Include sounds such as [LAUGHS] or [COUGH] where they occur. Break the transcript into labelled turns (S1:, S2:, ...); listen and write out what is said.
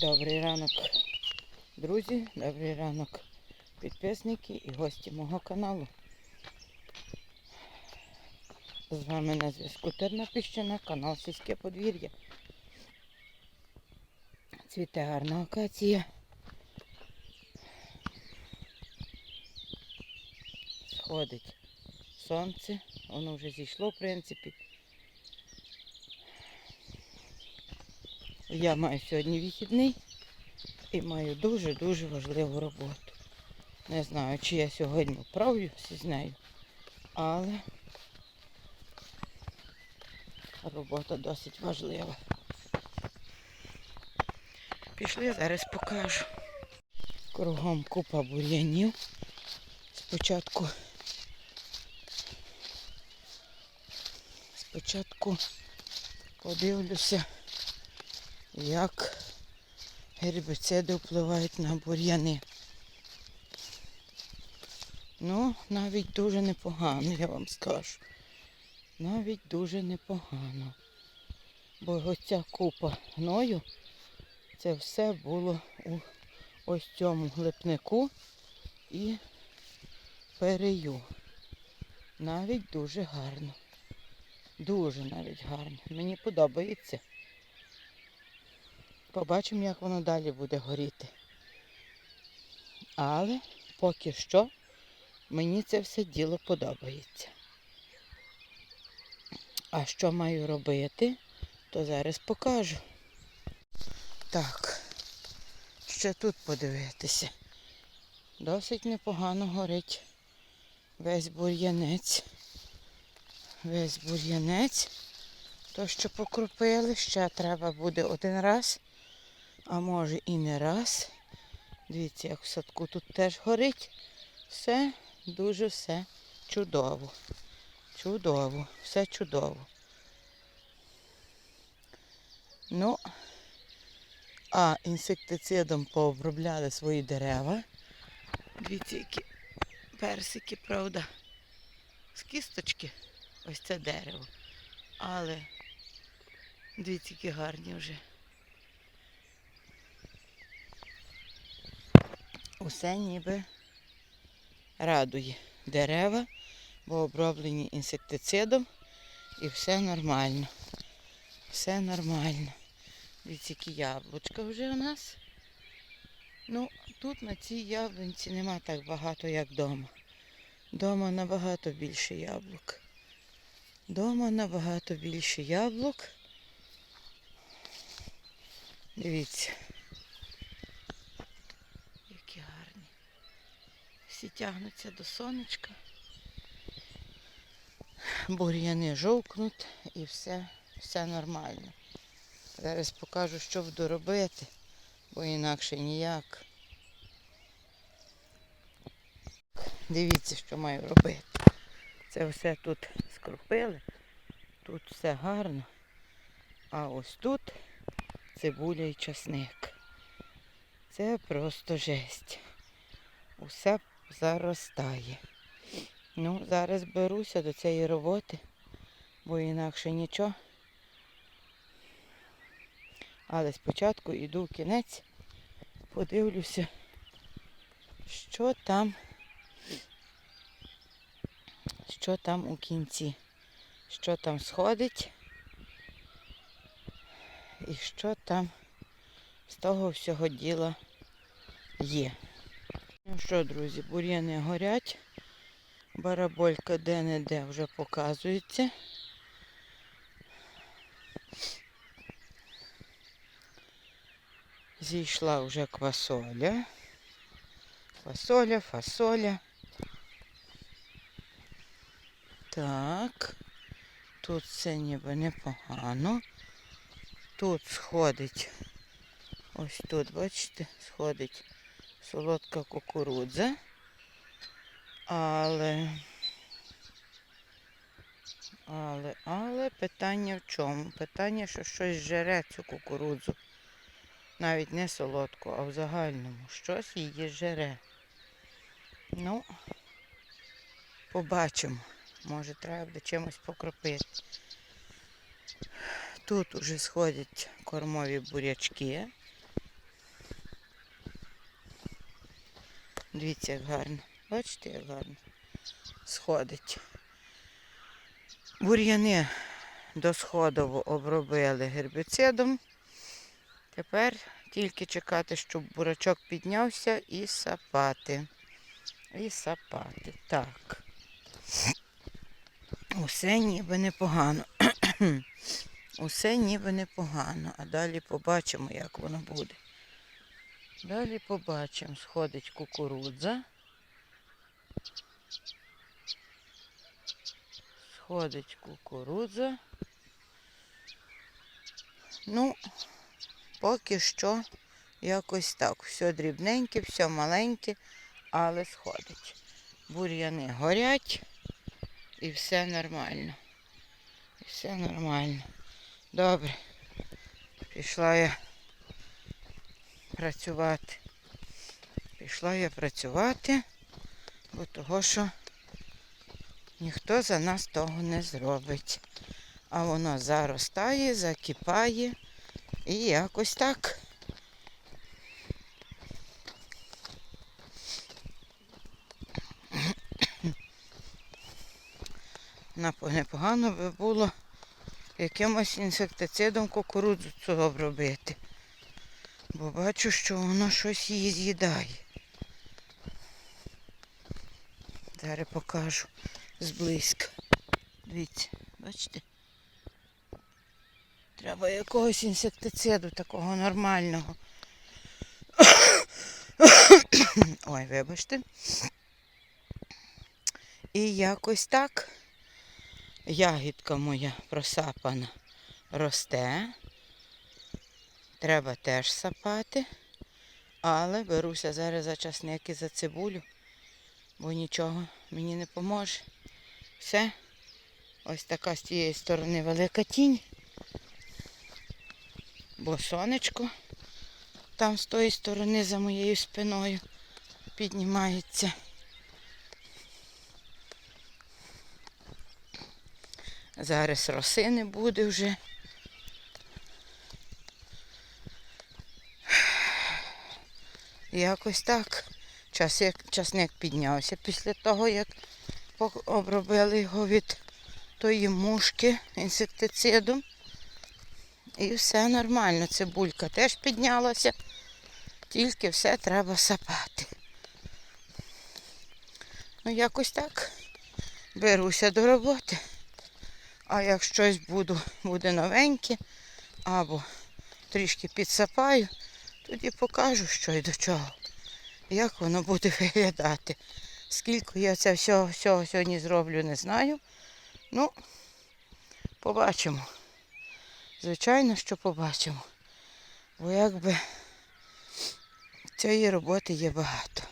S1: Добрий ранок, друзі, добрий ранок, підписники і гості мого каналу. З вами на зв'язку Тернопільщина, канал Сільське подвір'я. Цвіте гарна акація. Сходить сонце, воно вже зійшло, в принципі. Я маю сьогодні вихідний і маю дуже-дуже важливу роботу. Не знаю, чи я сьогодні вправлюся з нею, але робота досить важлива. Пішли, зараз покажу. Кругом купа бур'янів. Спочатку спочатку подивлюся як гербіциди впливають на бур'яни. Ну, навіть дуже непогано, я вам скажу. Навіть дуже непогано. Бо оця купа гною, це все було у ось цьому глипнику і перею. Навіть дуже гарно. Дуже навіть гарно. Мені подобається. Побачимо, як воно далі буде горіти. Але поки що мені це все діло подобається. А що маю робити, то зараз покажу. Так, ще тут подивитися. Досить непогано горить весь бур'янець. Весь бур'янець. То, що покропили, ще треба буде один раз а може і не раз. Дивіться, як в садку тут теж горить. Все дуже все чудово. Чудово, все чудово. Ну, а інсектицидом пообробляли свої дерева. Дивіться, які персики, правда, з кісточки. Ось це дерево. Але дивіться, які гарні вже. Усе ніби радує. Дерева, бо оброблені інсектицидом і все нормально. Все нормально. Дивіться, які яблучка вже у нас. Ну, тут на цій яблунці нема так багато, як вдома. Дома набагато більше яблук. Дома набагато більше яблук. Дивіться. Які гарні. Всі тягнуться до сонечка. Бур'яни жовкнуть і все, все нормально. Зараз покажу, що буду робити, бо інакше ніяк. Дивіться, що маю робити. Це все тут скрупили, тут все гарно. А ось тут цибуля і часник. Це просто жесть. Усе заростає. Ну, зараз беруся до цієї роботи, бо інакше нічого. Але спочатку йду в кінець, подивлюся, що там, що там у кінці, що там сходить і що там з того всього діла є. Ну що, друзі, бур'яни горять. Бараболька де-не-де вже показується. Зійшла вже квасоля. Фасоля, фасоля. Так. Тут все ніби непогано. Тут сходить Ось тут, бачите, сходить солодка кукурудза. Але, але, але питання в чому? Питання, що щось жере цю кукурудзу. Навіть не солодку, а в загальному. Щось її жере. Ну, побачимо. Може, треба буде чимось покропити. Тут уже сходять кормові бурячки. Дивіться, як гарно. Бачите, як гарно сходить. Бур'яни досходово обробили гербіцидом. Тепер тільки чекати, щоб бурачок піднявся і сапати. І сапати. Так. Усе ніби непогано. [CLEARS THROAT] Усе ніби непогано. А далі побачимо, як воно буде. Далі побачимо. Сходить кукурудза. Сходить кукурудза. Ну, поки що якось так. Все дрібненьке, все маленьке, але сходить. Бур'яни горять і все нормально. І все нормально. Добре. Пішла я працювати. Пішла я працювати, бо того, що ніхто за нас того не зробить. А воно заростає, закипає і якось так. Непогано би було якимось інсектицидом кукурудзу цю обробити. Бо бачу, що воно щось її з'їдає. Зараз покажу зблизька. Дивіться, бачите? Треба якогось інсектициду такого нормального. [COUGHS] Ой, вибачте. І якось так ягідка моя просапана росте. Треба теж сапати. Але беруся зараз за часник і за цибулю, бо нічого мені не поможе. Все. Ось така з тієї сторони велика тінь. Бо сонечко там з тої сторони за моєю спиною піднімається. Зараз роси не буде вже. Якось так. Часник, часник піднявся після того, як обробили його від тої мушки інсектицидом. І все нормально. Цибулька теж піднялася. Тільки все треба сапати. Ну, якось так. Беруся до роботи. А як щось буду, буде новеньке, або трішки підсапаю, тоді покажу, що і до чого. Як воно буде [LAUGHS] виглядати. Скільки я це всього, всього сьогодні зроблю, не знаю. Ну, побачимо. Звичайно, що побачимо. Бо якби цієї роботи є багато.